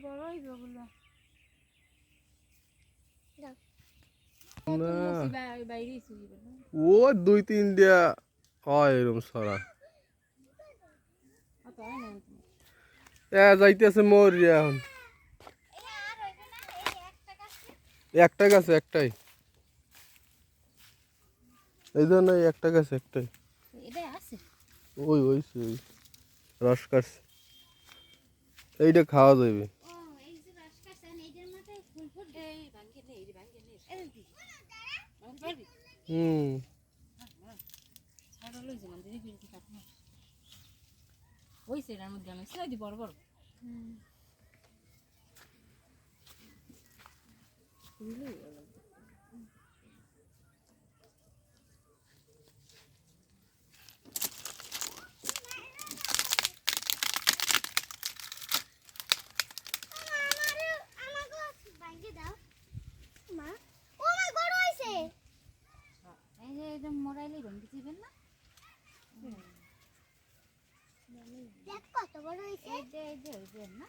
হইবে শুইবে না। ও দুই তিন দিয়া হয় এরম সরা। যাইতেছে মরিয়া এখন। একটা গাছে একটাই। এই জন্য একটা গাছে একটাই। ওই ওই ওই রস কাটছে এইটা খাওয়া যাবে এই ভাঙ্গে নে এই ভাঙ্গে নে এই দি ভাঙ্গে পারবি হুম। ওই সেটার মধ্যে আমি সেটা বড় বড় বুঝলি এই যে একদম মোড়াইলে ভাঙ্গে দিবেন না? কত বড় হয়েছে। এই যে এই যে না?